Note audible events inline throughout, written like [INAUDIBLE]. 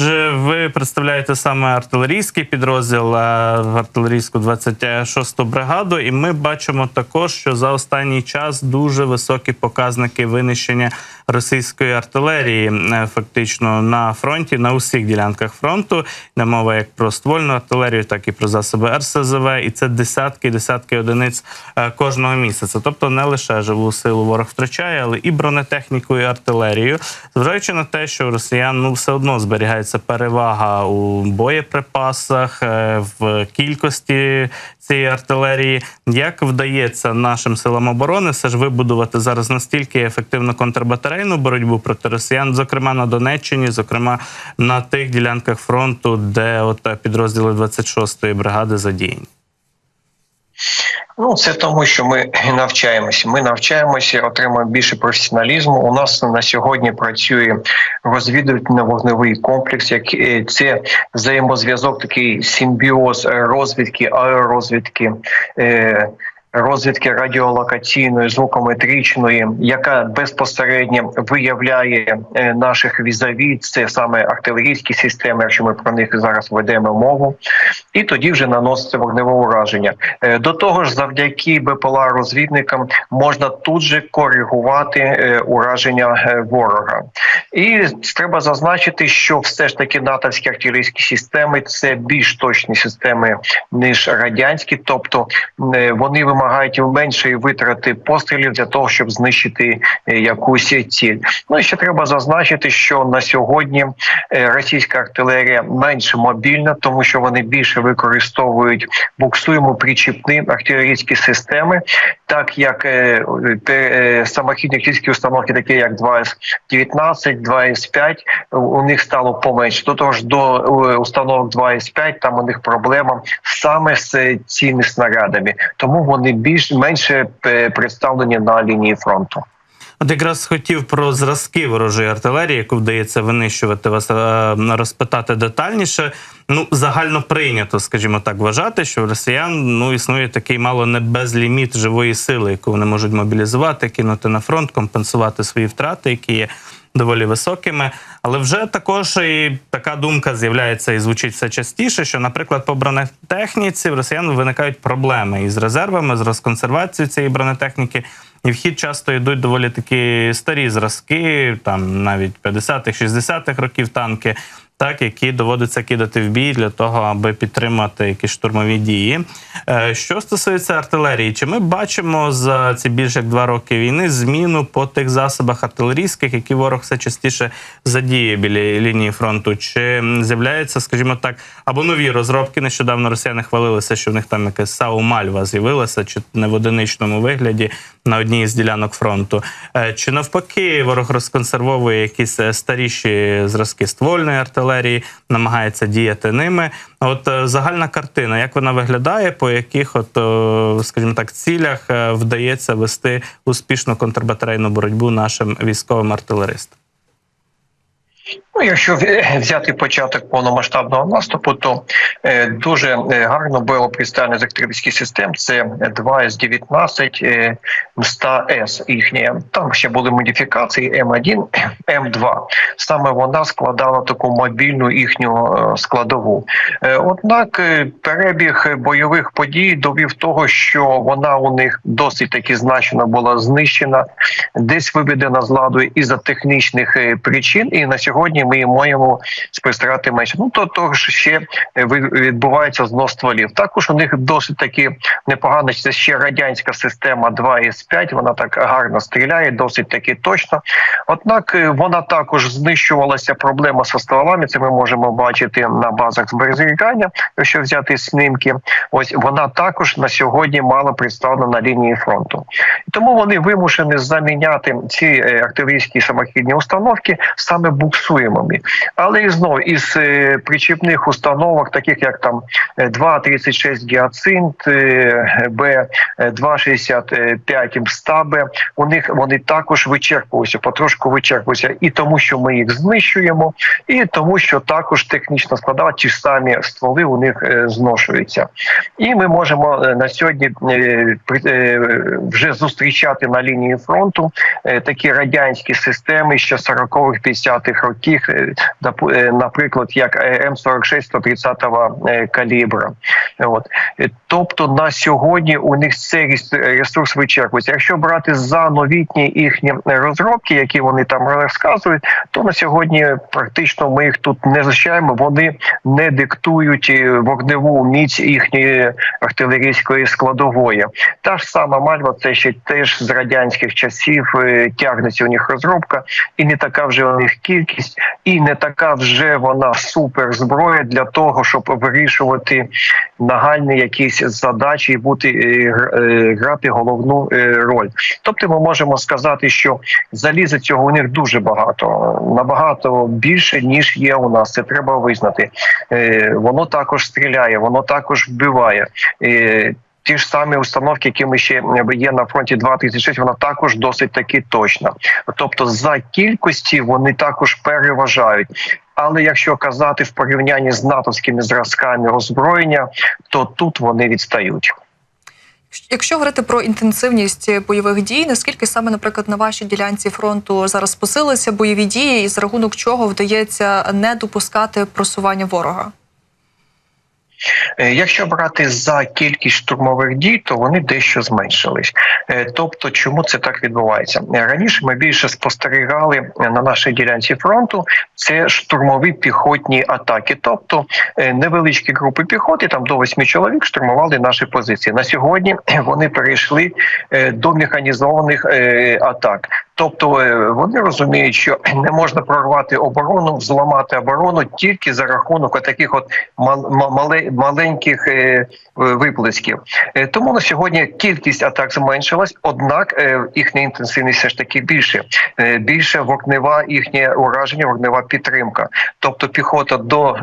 że представляєте саме артилерійський підрозділ е, в артилерійську 26-ту бригаду, і ми бачимо також, що за останній час дуже високі показники винищення російської артилерії, е, фактично на фронті, на усіх ділянках фронту. Йде мова як про ствольну артилерію, так і про засоби РСЗВ, і це десятки, десятки одиниць е, кожного місяця. Тобто не лише живу силу ворог втрачає, але і бронетехніку, і артилерію. Зважаючи на те, що росіян ну все одно зберігається перевага у боєприпасах, е, в кількості цієї артилерії. Як вдається нашим силам оборони все ж вибудувати зараз настільки ефективну контрбатарейну боротьбу проти росіян, зокрема на Донеччині, зокрема на тих ділянках фронту, де от підрозділи 26-ї бригади задіяні? Ну, це тому, що ми навчаємося. Ми навчаємося, отримуємо більше професіоналізму. У нас на сьогодні працює розвідувальний вогневий комплекс. як е, це взаємозв'язок, такий симбіоз розвідки, аеророзвідки. Розвідки радіолокаційної, звукометричної, яка безпосередньо виявляє е, наших візаві, це саме артилерійські системи, якщо ми про них зараз ведемо мову, і тоді вже наноситься вогневе ураження. Е, До того ж, завдяки БПЛА розвідникам можна тут же коригувати е, ураження ворога. І треба зазначити, що все ж таки натовські артилерійські системи це більш точні системи ніж радянські, тобто вони вимагають меншої витрати пострілів для того, щоб знищити е, якусь ціль. Ну і ще треба зазначити, що на сьогодні е, російська артилерія менш мобільна, тому що вони більше використовують буксуємо причіпні артилерійські системи, так як е, е, самохідні артилерійські установки, такі як 2С-19, 2С-5, у них стало поменше. До того ж, до е, установок 2С-5 там у них проблема саме з цими снарядами, тому вони більш менше е, представлені на лінії фронту. От якраз хотів про зразки ворожої артилерії, яку вдається винищувати вас е, розпитати детальніше. Ну, загально прийнято, скажімо так, вважати, що в росіян ну існує такий мало не безліміт живої сили, яку вони можуть мобілізувати, кинути на фронт, компенсувати свої втрати, які є доволі високими. Але вже також і така думка з'являється і звучить все частіше, що, наприклад, по бронетехніці в росіян виникають проблеми із резервами, з розконсервацією цієї бронетехніки. І в хід часто йдуть доволі такі старі зразки, там навіть 50-х, 60-х років танки, так які доводиться кидати в бій для того, аби підтримати якісь штурмові дії. Е, Що стосується артилерії, чи ми бачимо за ці більше як два роки війни зміну по тих засобах артилерійських, які ворог все частіше задіє біля лінії фронту? Чи з'являються, скажімо так, або нові розробки? Нещодавно росіяни хвалилися, що в них там якась САУ Мальва з'явилася, чи не в одиничному вигляді на одній з ділянок фронту. Е, Чи навпаки ворог розконсервовує якісь е, старіші зразки ствольної артилерії, намагається діяти ними? От е, загальна картина, як вона виглядає, по яких, от, скажімо так, цілях вдається вести успішну контрбатарейну боротьбу нашим військовим артилеристам? Ну, якщо [CLEARS THROAT] взяти початок повномасштабного наступу, то е, дуже е, гарно було представлено з артилерійських систем. Це 2С-19, е, 100С їхня. Там ще були модифікації М1, [CLEARS THROAT] М2. Саме вона складала таку мобільну їхню е, складову. Е, однак е, перебіг бойових подій довів того, що вона у них досить таки значно була знищена, десь виведена з ладу із-за технічних причин, і на сьогодні ми маємо спостерігати менше. Ну то ж ще е, відбувається знос стволів. Також у них досить таки непогано. Це ще радянська система 2С5, Вона так гарно стріляє, досить таки точно. Однак е, вона також знищувалася. Проблема зі стволами. Це ми можемо бачити на базах зберігання, якщо взяти снімки. Ось вона також на сьогодні мало представлена на лінії фронту. Тому вони вимушені заміняти ці е, артилерійські самохідні установки саме буксуємими. Але і знову із е, причіпних установок, таких як там е, 2,36 гіацинт, е, Б, е, 2,65 МСТАБ, у них вони також вичерпуються, потрошку вичерпуються, і тому, що ми їх знищуємо, і тому, що також технічна складова, ті самі стволи у них зношуються. І ми можемо на сьогодні вже зустрічати на лінії фронту такі радянські системи ще 40-х, 50-х років. Таких, е, е, наприклад, як е, М46 130 е, калібра. От Е, тобто на сьогодні у них цей рес- ресурс вичерпується. Якщо брати за новітні їхні розробки, які вони там розказують, то на сьогодні практично ми їх тут не захищаємо. Вони не диктують вогневу міць їхньої артилерійської складової. Та ж сама мальва, це ще теж з радянських часів тягнеться у них розробка, і не така вже у них кількість, і не така вже вона суперзброя для того, щоб вирішувати нагальні якісь задачі і бути е, е, грати головну е, роль. Тобто, ми можемо сказати, що заліза цього у них дуже багато, набагато більше ніж є у нас. Це треба визнати. Воно також стріляє, воно також вбиває. Ті ж самі установки, які ми ще є на фронті 236, вона також досить таки точна. Тобто, за кількості вони також переважають. Але якщо казати в порівнянні з натовськими зразками озброєння, то тут вони відстають. Якщо говорити про інтенсивність бойових дій, наскільки саме, наприклад, на вашій ділянці фронту зараз посилилися бойові дії, і за рахунок чого вдається не допускати просування ворога? Е, Якщо брати за кількість штурмових дій, то вони дещо зменшились. Е, Тобто, чому це так відбувається? Е, Раніше ми більше спостерігали на нашій ділянці фронту це штурмові піхотні атаки, тобто невеличкі групи піхоти, там до восьми чоловік штурмували наші позиції. На сьогодні [CLEARS THROAT] вони перейшли до механізованих атак. Тобто е, вони розуміють, що [CLEARS THROAT] не можна прорвати оборону, зламати оборону тільки за рахунок таких от мал- маленьких е, виплесків. Е, Тому на сьогодні кількість атак зменшилась, однак їхня інтенсивність все ж таки більше. Більше вогнева їхнє ураження, вогнева підтримка. Тобто піхота до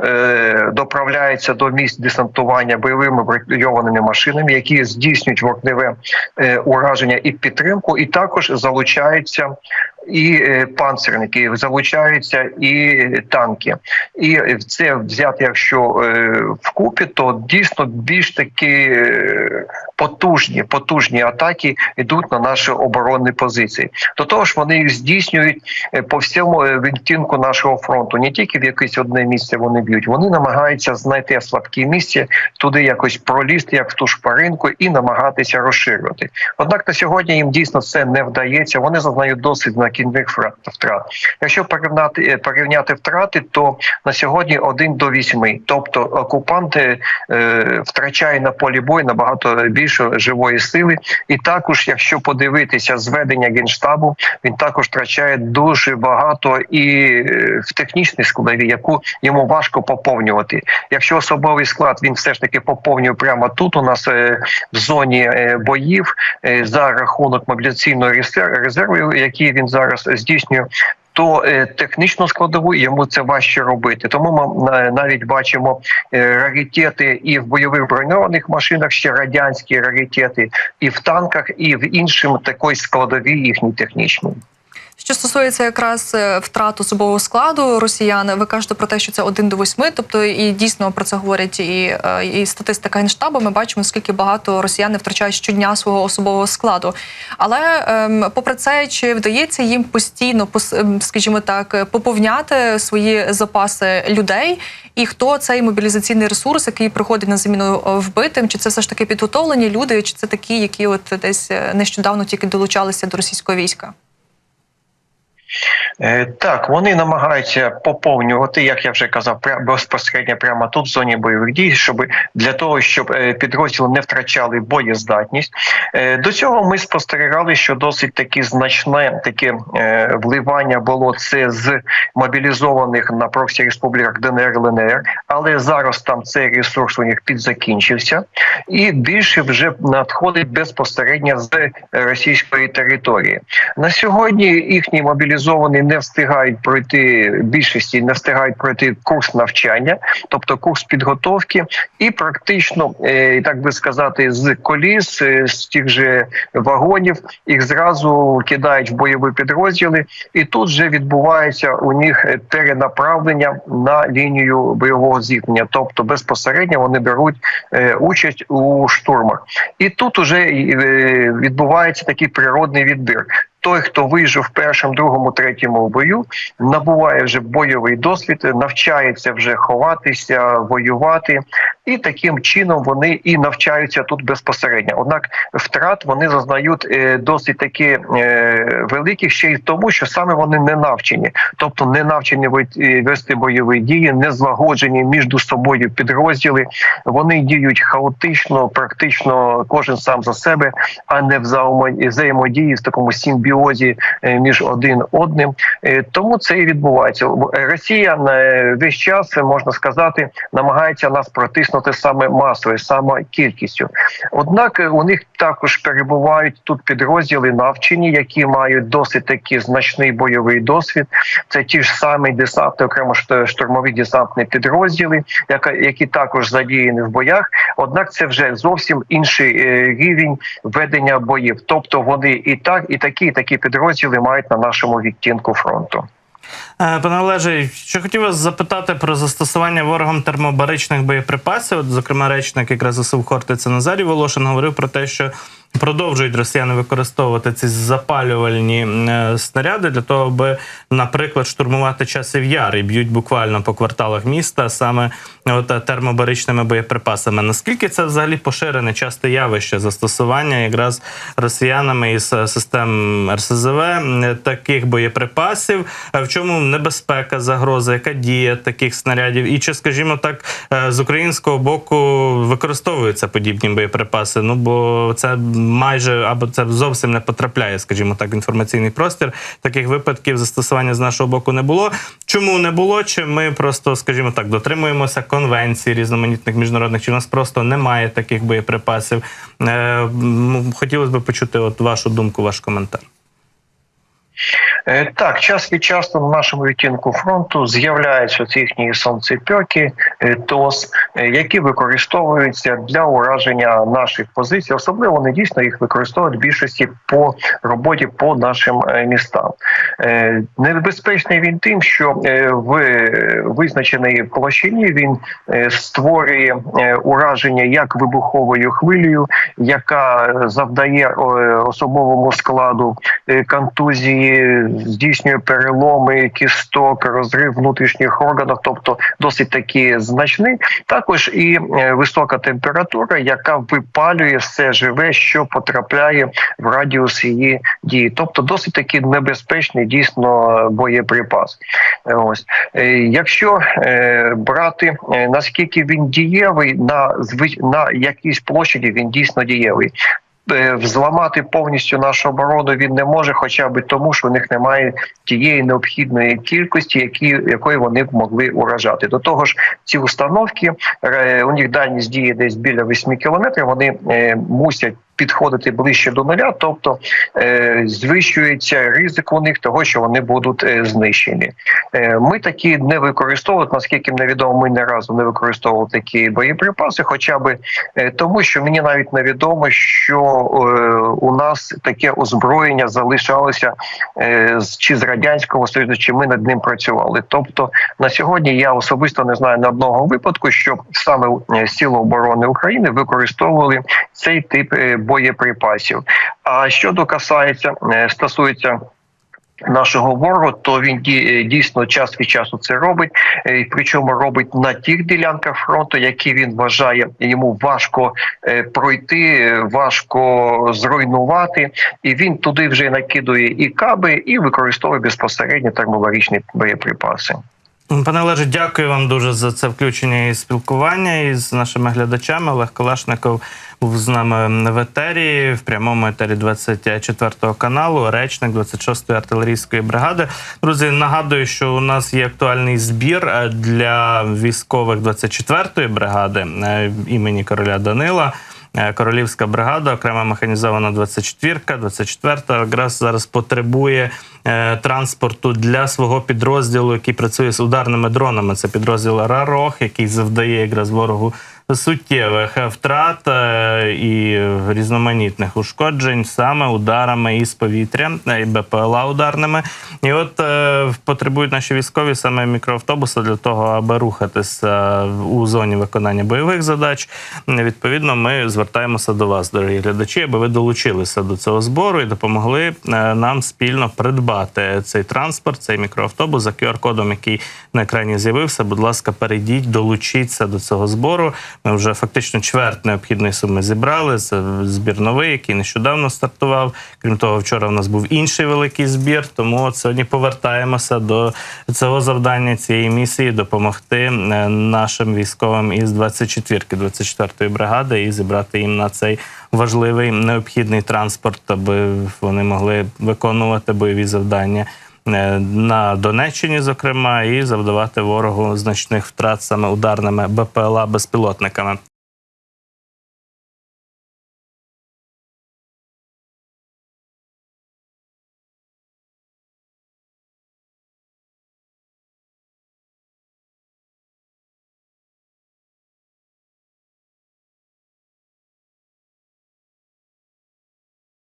доправляється до місць десантування бойовими броньованими машинами, які здійснюють вогневе ураження і підтримку, і також залучаються і е, панцерники, залучаються і танки. І це взяти, якщо е, вкупі, то дійсно більш такі е, потужні, потужні атаки йдуть на наші оборонні позиції. До того ж, вони їх здійснюють е, по всьому е, відтінку нашого фронту. Не тільки в якесь одне місце вони б'ють, вони намагаються знайти слабкі місця, туди якось пролізти, як в ту шпаринку, і намагатися розширювати. Однак на сьогодні їм дійсно це не вдається. Вони зазнають досить значних втрат. Якщо порівняти е, порівняти втрати, то на сьогодні 1 до 8. Тобто окупант е, е, втрачає на полі бою набагато більше живої сили. І також, якщо подивитися зведення генштабу, він також втрачає дуже багато і е, в технічній складові, яку йому важко поповнювати. Якщо особовий склад він все ж таки поповнює прямо тут, у нас е, в зоні е, боїв е, за рахунок мобілізаційного резер- резерву, який він зараз здійснює. То е, технічну складову йому це важче робити. Тому ми на- навіть бачимо е, раритети і в бойових броньованих машинах, ще радянські раритети, і в танках, і в іншому такої складовій їхній технічній. Що стосується якраз е, втрат особового складу росіян, ви кажете про те, що це 1 до 8, тобто і дійсно про це говорять і, е, і статистика генштабу. Ми бачимо, скільки багато росіяни втрачають щодня свого особового складу. Але ем, попри це, чи вдається їм постійно пос- ем, скажімо так, поповняти свої запаси людей? І хто цей мобілізаційний ресурс, який приходить на заміну е, вбитим? Чи це все ж таки підготовлені люди, чи це такі, які от десь нещодавно тільки долучалися до російського війська? Е, Так, вони намагаються поповнювати, як я вже казав, безпосередньо прямо тут в зоні бойових дій, щоб для того, щоб е, підрозділи не втрачали боєздатність. Е, До цього ми спостерігали, що досить таки значне таке вливання було це з мобілізованих на проксі республіках ДНР ЛНР, але зараз там цей ресурс у них підзакінчився, і більше вже надходить безпосередньо з російської території. На сьогодні їхні мобілізовані не встигають пройти більшості, не встигають пройти курс навчання, тобто курс підготовки, і практично, е, так би сказати, з коліс, е, з тих же вагонів, їх зразу кидають в бойові підрозділи, і тут вже відбувається у них перенаправлення на лінію бойового зіткнення, тобто безпосередньо вони беруть е, участь у штурмах. І тут уже відбувається такий природний відбір. Той, хто вижив в першому, другому, третьому бою, набуває вже бойовий досвід, навчається вже ховатися, воювати, і таким чином вони і навчаються тут безпосередньо. Однак втрат вони зазнають е, досить таки е, великих ще й тому, що саме вони не навчені, тобто не навчені е, вести бойові дії, не злагоджені між собою підрозділи. Вони діють хаотично, практично кожен сам за себе, а не взаємо- взаємодії в такому симбіозі між один одним. Е, Тому це і відбувається. Росія е, весь час можна сказати намагається нас протиснути саме масою, саме кількістю. Однак е, у них також перебувають тут підрозділи навчені, які мають досить таки значний бойовий досвід. Це ті ж самі десантні, окремо штурмові десантні підрозділи, які також задіяні в боях. Однак це вже зовсім інший е, рівень ведення боїв. Тобто вони і так, і такі, і такі підрозділи мають на нашому відтінку фронту. Е, Пане Олеже, що хотів вас запитати про застосування ворогом термобаричних боєприпасів. От, зокрема, речник якраз ЗСУ Хортиця Назарій Волошин говорив про те, що продовжують росіяни використовувати ці запалювальні е, снаряди для того, аби, наприклад, штурмувати часів яр і б'ють буквально по кварталах міста саме от, е, термобаричними боєприпасами. Наскільки це взагалі поширене часте явище застосування якраз росіянами із е, систем РСЗВ таких боєприпасів? В чому небезпека, загроза, яка дія таких снарядів? І чи, скажімо так, з українського боку використовуються подібні боєприпаси? Ну бо це майже або це зовсім не потрапляє, скажімо так, в інформаційний простір. Таких випадків застосування з нашого боку не було. Чому не було? Чи ми просто, скажімо так, дотримуємося конвенцій різноманітних міжнародних? Чи в нас просто немає таких боєприпасів? Е, хотілося б почути от вашу думку, ваш коментар. Е, Так, час від часу на нашому відтінку фронту з'являються ці їхні сонцепьоки, е, ТОС, е, які використовуються для ураження наших позицій. Особливо вони дійсно їх використовують в більшості по роботі по нашим містам. Небезпечний він тим, що в визначеній площині він створює ураження як вибуховою хвилею, яка завдає особовому складу контузії, здійснює переломи кісток, розрив внутрішніх органів, тобто досить таки значний. Також і е, висока температура, яка випалює все живе, що потрапляє в радіус її дії, тобто досить таки небезпечний дійсно боєприпас. Ось Е, якщо е, брати наскільки він дієвий на на якійсь площаді, він дійсно дієвий. Е, Взламати повністю нашу оборону він не може, хоча б тому, що у них немає тієї необхідної кількості, які якої вони б могли уражати. До того ж, ці установки е, у них дальність дії десь біля 8 кілометрів. Вони е, мусять підходити ближче до нуля, тобто е, звищується ризик у них того, що вони будуть е, знищені. Е, Ми такі не використовуємо, наскільки мені відомо, ми не разу не використовували такі боєприпаси, хоча б е, тому, що мені навіть невідомо, що е, у нас таке озброєння залишалося е, чи з радянського союзу, чи ми над ним працювали. Тобто на сьогодні я особисто не знаю на одного випадку, що саме е, Сили оборони України використовували цей тип е, боєприпасів. А щодо касається е, стосується. Нашого ворогу, то він е, дійсно час від часу це робить, е, причому робить на тих ділянках фронту, які він вважає йому важко пройти, важко зруйнувати, і він туди вже накидує і каби, і використовує безпосередньо термобаричні боєприпаси. Пане Олеже, дякую вам дуже за це включення і спілкування із нашими глядачами. Олег Калашников був з нами в етері, в прямому етері 24 каналу, речник 26-ї артилерійської бригади. Друзі, нагадую, що у нас є актуальний збір е, для військових 24-ї бригади е, імені короля Данила. Е, Королівська бригада, окрема механізована 24-ка, 24-та якраз зараз потребує е, транспорту для свого підрозділу, який працює з ударними дронами. Це підрозділ Рарох, який завдає якраз ворогу суттєвих е, втрат е, і різноманітних ушкоджень саме ударами із повітря е, і БПЛА ударними. І от потребують наші військові саме мікроавтобуси для того, аби рухатися у зоні виконання бойових задач. Відповідно, ми звертаємося до вас, дорогі глядачі, аби ви долучилися до цього збору і допомогли нам спільно придбати цей транспорт, цей мікроавтобус за QR-кодом, який на екрані з'явився. Будь ласка, перейдіть, долучіться до цього збору. Ми вже фактично чверть необхідної суми зібрали. Це збір новий, який нещодавно стартував. Крім того, вчора в нас був інший великий збір. Тому сьогодні повертаємося до цього завдання цієї місії допомогти е, нашим військовим із 24-ки, 24-ї бригади і зібрати їм на цей важливий необхідний транспорт, аби вони могли виконувати бойові завдання. Е, На Донеччині, зокрема, і завдавати ворогу значних втрат саме ударними БПЛА безпілотниками.